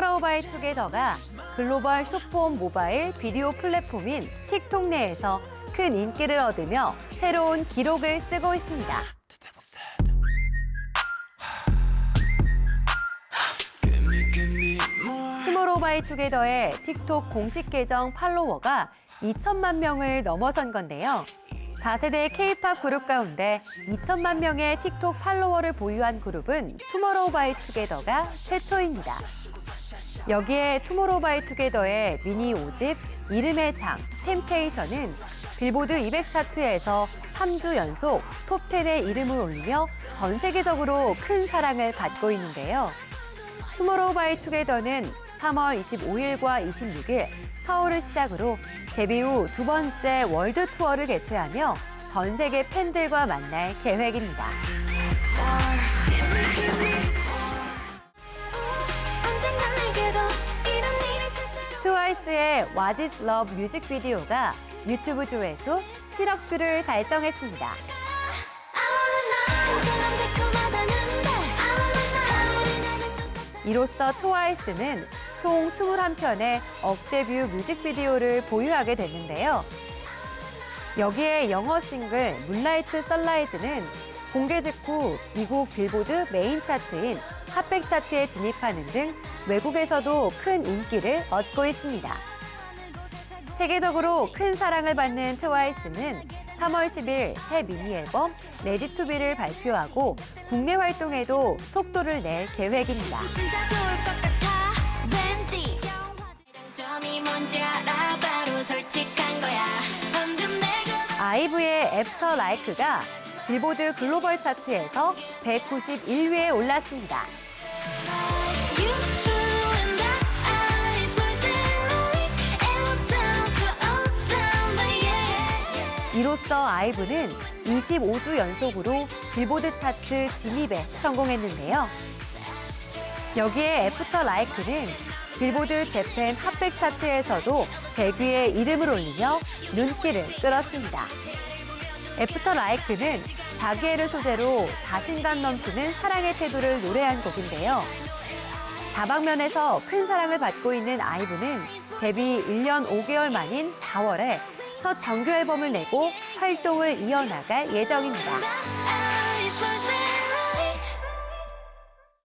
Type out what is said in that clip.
투게더가 글로벌 숏폼 모바일 비디오 플랫폼인 틱톡 내에서 큰 인기를 얻으며 새로운 기록을 쓰고 있습니다. 투모로우 바이 투게더의 틱톡 공식 계정 팔로워가 2천만 명을 넘어선 건데요. 4세대 K-팝 그룹 가운데 2천만 명의 틱톡 팔로워를 보유한 그룹은 투모로우 바이 투게더가 최초입니다. 여기에 투모로우바이투게더의 미니 5집 이름의 장 템테이션은 빌보드 200 차트에서 3주 연속 톱10에 이름을 올리며 전 세계적으로 큰 사랑을 받고 있는데요. 투모로우바이투게더는 3월 25일과 26일 서울을 시작으로 데뷔 후 두 번째 월드 투어를 개최하며 전 세계 팬들과 만날 계획입니다. 트와이스의 What is Love 뮤직비디오가 유튜브 조회수 7억 뷰를 달성했습니다. 이로써 트와이스는 총 21편의 억대 뷰 뮤직비디오를 보유하게 됐는데요. 여기에 영어 싱글 문라이트 썬라이즈는 공개 직후 미국 빌보드 메인 차트인 핫백 차트에 진입하는 등 외국에서도 큰 인기를 얻고 있습니다. 세계적으로 큰 사랑을 받는 트와이스는 3월 10일 새 미니 앨범 레디 투비를 발표하고 국내 활동에도 속도를 낼 계획입니다. 아이브의 애프터 라이크가 빌보드 글로벌 차트에서 191위에 올랐습니다. 이로써 아이브는 25주 연속으로 빌보드 차트 진입에 성공했는데요. 여기에 애프터 라이크는 빌보드 재팬 핫백 차트에서도 100위에 이름을 올리며 눈길을 끌었습니다. 애프터 라이크는 자기애를 소재로 자신감 넘치는 사랑의 태도를 노래한 곡인데요. 다방면에서 큰 사랑을 받고 있는 아이브는 데뷔 1년 5개월 만인 4월에 첫 정규 앨범을 내고 활동을 이어나갈 예정입니다.